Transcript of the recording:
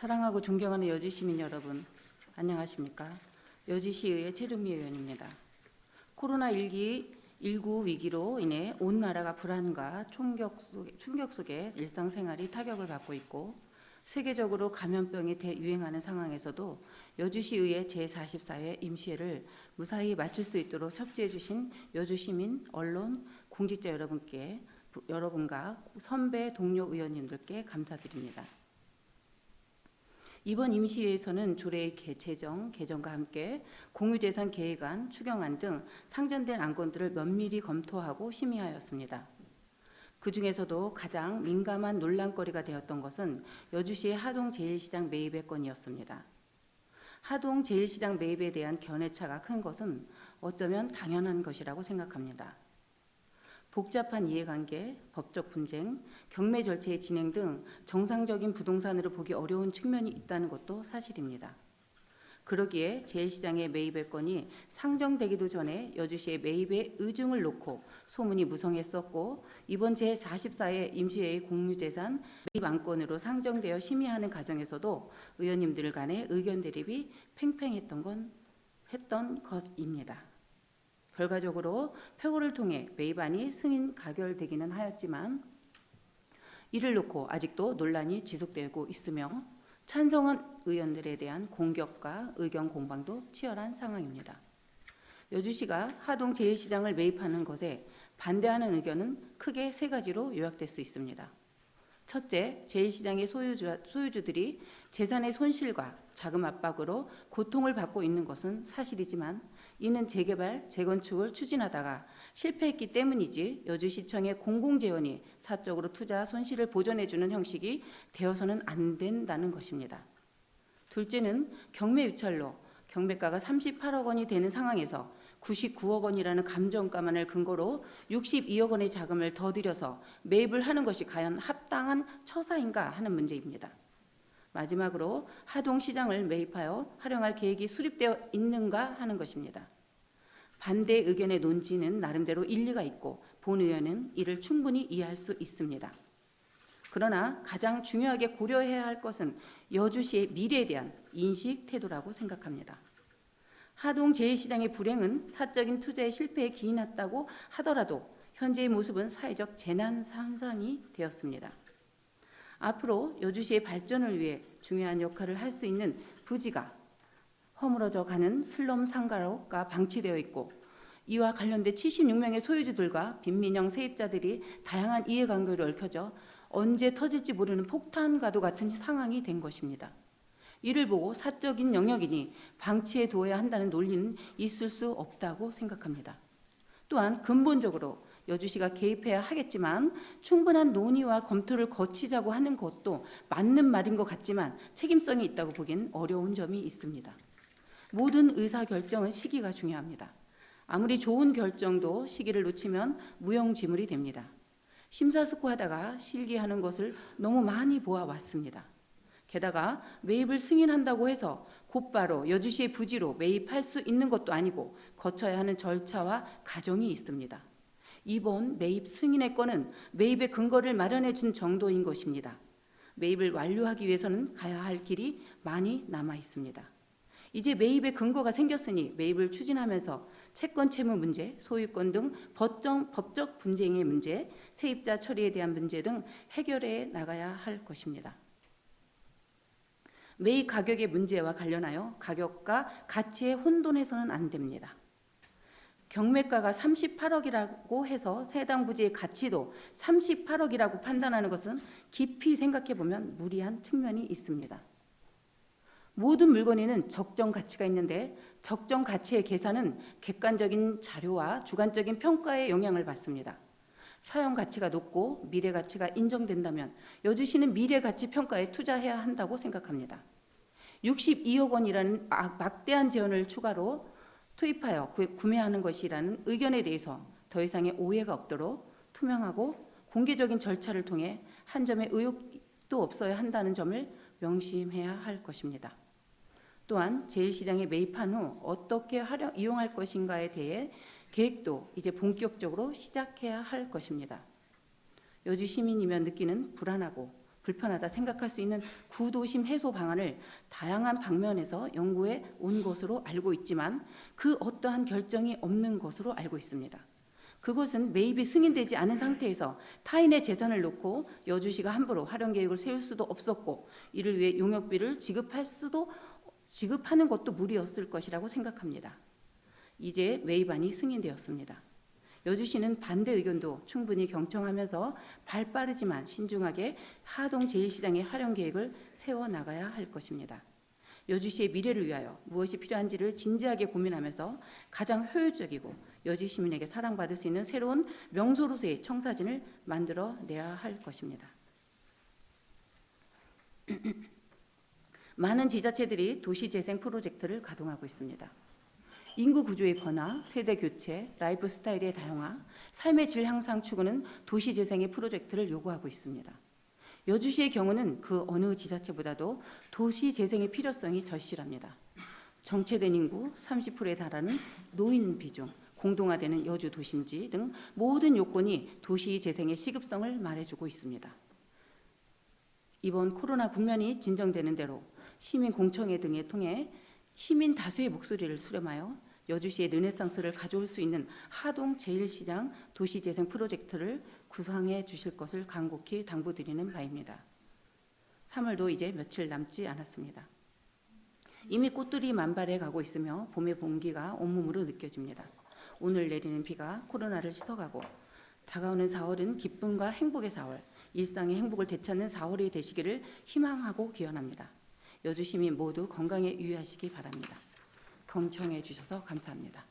사랑하고 존경하는 여주 시민 여러분, 안녕하십니까? 여주시의회 최종미 의원입니다. 코로나19 19 위기로 인해 온 나라가 불안과 충격 속에, 충격 속에 일상생활이 타격을 받고 있고 세계적으로 감염병이 대유행하는 상황에서도 여주시의회 제44회 임시회를 무사히 마칠 수 있도록 협조해 주신 여주 시민, 언론, 공직자 여러분께 여러분과 선배 동료 의원님들께 감사드립니다. 이번 임시회에서는 조례의 개- 제정, 개정과 함께 공유재산 계획안, 추경안 등 상정된 안건들을 면밀히 검토하고 심의하였습니다. 그 중에서도 가장 민감한 논란거리가 되었던 것은 여주시의 하동 제1시장 매입의 건이었습니다. 하동 제1시장 매입에 대한 견해차가 큰 것은 어쩌면 당연한 것이라고 생각합니다. 복잡한 이해관계, 법적 분쟁, 경매 절차의 진행 등 정상적인 부동산으로 보기 어려운 측면이 있다는 것도 사실입니다. 그러기에 제1시장의 매입의 건이 상정되기도 전에 여주시의 매입의 의중을 놓고 소문이 무성했었고 이번 제44회 임시회의 공유재산 매입 안건으로 상정되어 심의하는 과정에서도 의원님들 간의 의견 대립이 팽팽했던 건 했던 것입니다. 결과적으로 표고를 통해 매입안이 승인 가결되기는 하였지만 이를 놓고 아직도 논란이 지속되고 있으며 찬성한 의원들에 대한 공격과 의견 공방도 치열한 상황입니다. 여주시가 하동 제1시장을 매입하는 것에 반대하는 의견은 크게 세 가지로 요약될 수 있습니다. 첫째, 제1시장의 소유주, 소유주들이 재산의 손실과 자금 압박으로 고통을 받고 있는 것은 사실이지만 이는 재개발, 재건축을 추진하다가 실패했기 때문이지 여주시청의 공공재원이 사적으로 투자 손실을 보전해주는 형식이 되어서는 안 된다는 것입니다. 둘째는 경매 유찰로 경매가가 38억 원이 되는 상황에서 99억 원이라는 감정가만을 근거로 62억 원의 자금을 더 들여서 매입을 하는 것이 과연 합당한 처사인가 하는 문제입니다. 마지막으로 하동 시장을 매입하여 활용할 계획이 수립되어 있는가 하는 것입니다. 반대 의견의 논지는 나름대로 일리가 있고 본 의원은 이를 충분히 이해할 수 있습니다. 그러나 가장 중요하게 고려해야 할 것은 여주시의 미래에 대한 인식 태도라고 생각합니다. 하동 제1시장의 불행은 사적인 투자의 실패에 기인했다고 하더라도 현재의 모습은 사회적 재난 상상이 되었습니다. 앞으로 여주시의 발전을 위해 중요한 역할을 할 수 있는 부지가 허물어져 가는 슬럼 상가로가 방치되어 있고 이와 관련된 76명의 소유주들과 빈민형 세입자들이 다양한 이해관계로 얽혀져 언제 터질지 모르는 폭탄과도 같은 상황이 된 것입니다. 이를 보고 사적인 영역이니 방치해 두어야 한다는 논리는 있을 수 없다고 생각합니다. 또한 근본적으로 여주시가 개입해야 하겠지만 충분한 논의와 검토를 거치자고 하는 것도 맞는 말인 것 같지만 책임성이 있다고 보기엔 어려운 점이 있습니다. 모든 의사 결정은 시기가 중요합니다. 아무리 좋은 결정도 시기를 놓치면 무용지물이 됩니다. 심사숙고하다가 실기하는 것을 너무 많이 보아왔습니다. 게다가 매입을 승인한다고 해서 곧바로 여주시의 부지로 매입할 수 있는 것도 아니고 거쳐야 하는 절차와 과정이 있습니다. 이번 매입 승인의 건은 매입의 근거를 마련해 준 정도인 것입니다. 매입을 완료하기 위해서는 가야 할 길이 많이 남아 있습니다. 이제 매입의 근거가 생겼으니 매입을 추진하면서 채권 채무 문제, 소유권 등 법정, 법적 분쟁의 문제, 세입자 처리에 대한 문제 등 해결해 나가야 할 것입니다. 매입 가격의 문제와 관련하여 가격과 가치에 혼돈해서는 안 됩니다. 경매가가 38억이라고 해서 해당 부지의 가치도 38억이라고 판단하는 것은 깊이 생각해 보면 무리한 측면이 있습니다. 모든 물건에는 적정 가치가 있는데 적정 가치의 계산은 객관적인 자료와 주관적인 평가에 영향을 받습니다. 사용 가치가 높고 미래 가치가 인정된다면 여주시는 미래 가치 평가에 투자해야 한다고 생각합니다. 62억 원이라는 막- 막대한 재원을 추가로 투입하여 구- 구매하는 것이라는 의견에 대해서 더 이상의 오해가 없도록 투명하고 공개적인 절차를 통해 한 점의 의혹도 없어야 한다는 점을 명심해야 할 것입니다. 또한 제1시장에 매입한 후 어떻게 활용, 이용할 것인가에 대해 계획도 이제 본격적으로 시작해야 할 것입니다. 여주 시민이면 느끼는 불안하고 불편하다 생각할 수 있는 구도심 해소 방안을 다양한 방면에서 연구해 온 것으로 알고 있지만 그 어떠한 결정이 없는 것으로 알고 있습니다. 그것은 매입이 승인되지 않은 상태에서 타인의 재산을 놓고 여주시가 함부로 활용 계획을 세울 수도 없었고 이를 위해 용역비를 지급할 수도 지급하는 것도 무리였을 것이라고 생각합니다. 이제 매입안이 승인되었습니다. 여주시는 반대 의견도 충분히 경청하면서 발빠르지만 신중하게 하동 제1시장의 활용 계획을 세워 나가야 할 것입니다. 여주시의 미래를 위하여 무엇이 필요한지를 진지하게 고민하면서 가장 효율적이고 여주 시민에게 사랑받을 수 있는 새로운 명소로서의 청사진을 만들어 내야 할 것입니다. 많은 지자체들이 도시재생 프로젝트를 가동하고 있습니다. 인구 구조의 변화, 세대 교체, 라이프 스타일의 다양화, 삶의 질 향상 추구는 도시 재생의 프로젝트를 요구하고 있습니다. 여주시의 경우는 그 어느 지자체보다도 도시 재생의 필요성이 절실합니다. 정체된 인구 30%에 달하는 노인 비중, 공동화되는 여주 도심지 등 모든 요건이 도시 재생의 시급성을 말해주고 있습니다. 이번 코로나 국면이 진정되는 대로 시민 공청회 등을 통해 시민 다수의 목소리를 수렴하여 여주시의 르네상스를 가져올 수 있는 하동 제1시장 도시재생 프로젝트를 구상해 주실 것을 간곡히 당부드리는 바입니다. 3월도 이제 며칠 남지 않았습니다. 이미 꽃들이 만발해 가고 있으며 봄의 봉기가 온몸으로 느껴집니다. 오늘 내리는 비가 코로나를 씻어가고 다가오는 4월은 기쁨과 행복의 4월, 일상의 행복을 되찾는 4월이 되시기를 희망하고 기원합니다. 여주 시민 모두 건강에 유의하시기 바랍니다. 경청해 주셔서 감사합니다.